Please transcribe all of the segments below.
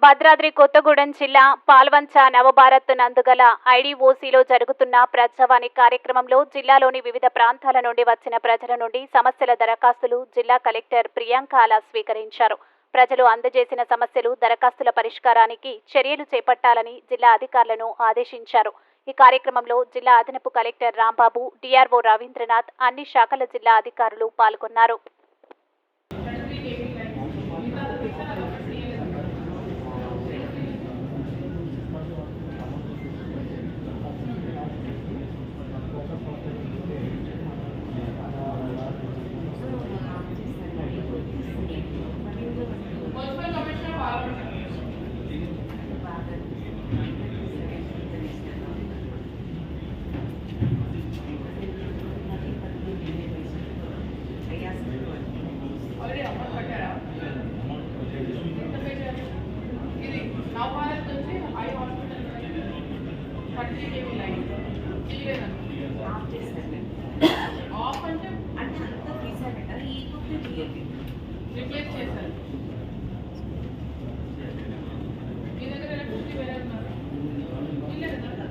భద్రాద్రి కొత్తగూడెం జిల్లా పాల్వంచ నవభారత్ నందుగల ఐడిఓసిలో జరుగుతున్న ప్రజావాణి కార్యక్రమంలో జిల్లాలోని వివిధ ప్రాంతాల నుండి వచ్చిన ప్రజల నుండి సమస్యల దరఖాస్తులు జిల్లా కలెక్టర్ ప్రియాంక అలా స్వీకరించారు. ప్రజలు అందజేసిన సమస్యలు దరఖాస్తుల పరిష్కారానికి చర్యలు చేపట్టాలని జిల్లా అధికారులను ఆదేశించారు. ఈ కార్యక్రమంలో జిల్లా అదనపు కలెక్టర్ రాంబాబు డిఆర్ఓ రవీంద్రనాథ్ అన్ని శాఖల జిల్లా అధికారులు పాల్గొన్నారు. థర్టీ కేవీ లైన్ చేయలేదండి ఆఫ్ చేశాను ఆఫ్ అంటే అంటే అంతా తీసారట ఈ కుట్టు తీయండి రిప్లేస్ చేశారు మీ దగ్గర ఎలక్ట్రిసిటీ వేరే ఉన్నారు ఇల్లేదు కదా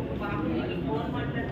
ఒక బాబు ఫోన్ మాట్లాడుతుంటే ఇద్దరు స్వాలించి